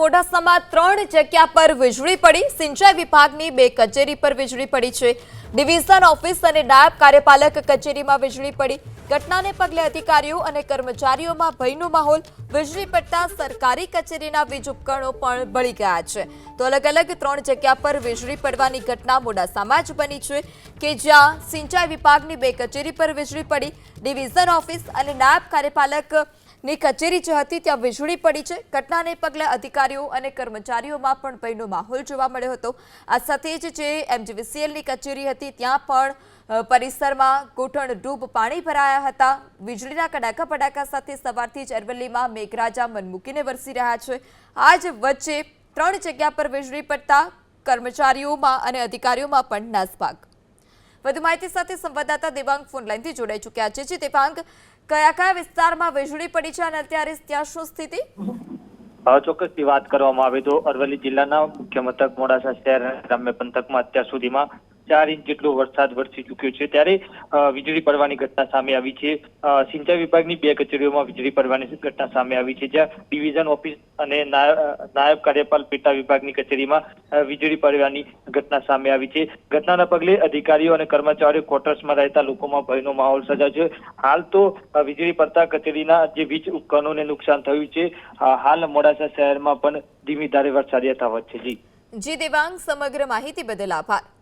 મોડાસામાં ત્રણ જગ્યા પર વીજળી પડી. સિંચાઈ વિભાગની બે કચેરી પર વીજળી પડી છે. ડિવિઝન ઓફિસ અને નાયબ કાર્યપાલક કચેરીમાં વીજળી પડી. ઘટનાને પગલે અધિકારીઓ અને કર્મચારીઓમાં ભયનો માહોલ. વીજળી પડતા સરકારી કચેરીના વીજ ઉપકરણો પણ બળી ગયા છે. તો અલગ અલગ ત્રણ જગ્યા પર વીજળી પડવાની ઘટના મોડાસામાં જ બની છે કે જ્યાં સિંચાઈ વિભાગની બે કચેરી પર વીજળી પડી. ડિવિઝન ઓફિસ અને નાયબ કાર્યપાલકની કચેરી જે હતી ત્યાં વીજળી પડી છે. ઘટનાને પગલે અધિકારીઓ અને કર્મચારીઓમાં પણ ભયનો માહોલ જોવા મળ્યો હતો. આ સાથે જ જે એમજીવીસીએલની કચેરી હતી ત્યાં પણ પરિસરમાં ઘૂંટણ ડૂબ પાણી ભરાયા હતા. વીજળીના કડાકા પડાકા સાથે સવારથી જ અરવલ્લીમાં મેઘરાજા મનમૂકીને વરસી રહ્યા છે. આ જ વચ્ચે ત્રણ જગ્યા પર વીજળી પડતા કર્મચારીઓમાં અને અધિકારીઓમાં પણ નાસભાગ. વધુ માહિતી સાથે સંવાદદાતા દેવાંગ ફોનલાઈનથી જોડાઈ ચૂક્યા છે. જે, દેવાંગ, કયા કયા વિસ્તારમાં વીજળી પડી છે અને અત્યારે ત્યાં શું સ્થિતિ? ચોક્કસથી વાત કરવામાં આવે તો અરવલ્લી જિલ્લાના મુખ્ય મથક મોડાસા શહેર ગ્રામ્ય પંથકમાં અત્યાર સુધીમાં ચાર ઇંચ જેટલો વરસાદ વરસી ચૂક્યો છે ત્યારે વીજળી પડવાની ઘટના સામે આવી છે. સિંચાઈ વિભાગની બે કચેરીઓમાં વીજળી પડવાની ઘટના સામે આવી છે. જ્યાં ડિવિઝન ઓફિસ અને નાયબ કાર્યપાલ પેટા વિભાગની કચેરીમાં વીજળી પડવાની ઘટના સામે આવી છે. ઘટનાના પગલે અધિકારીઓ અને કર્મચારીઓ ક્વાર્ટર્સમાં રહેતા લોકોમાં ભયનો માહોલ સર્જાયો છે. હાલ તો વીજળી પડતા કચેરીના જે વીજ ઉપકરણોને નુકસાન થયું છે હાલ મોડાસા શહેરમાં પણ ધીમી ધારે વરસાદ યથાવત છે. જી. જી દેવાંગ, સમગ્ર માહિતી બદલ આભાર.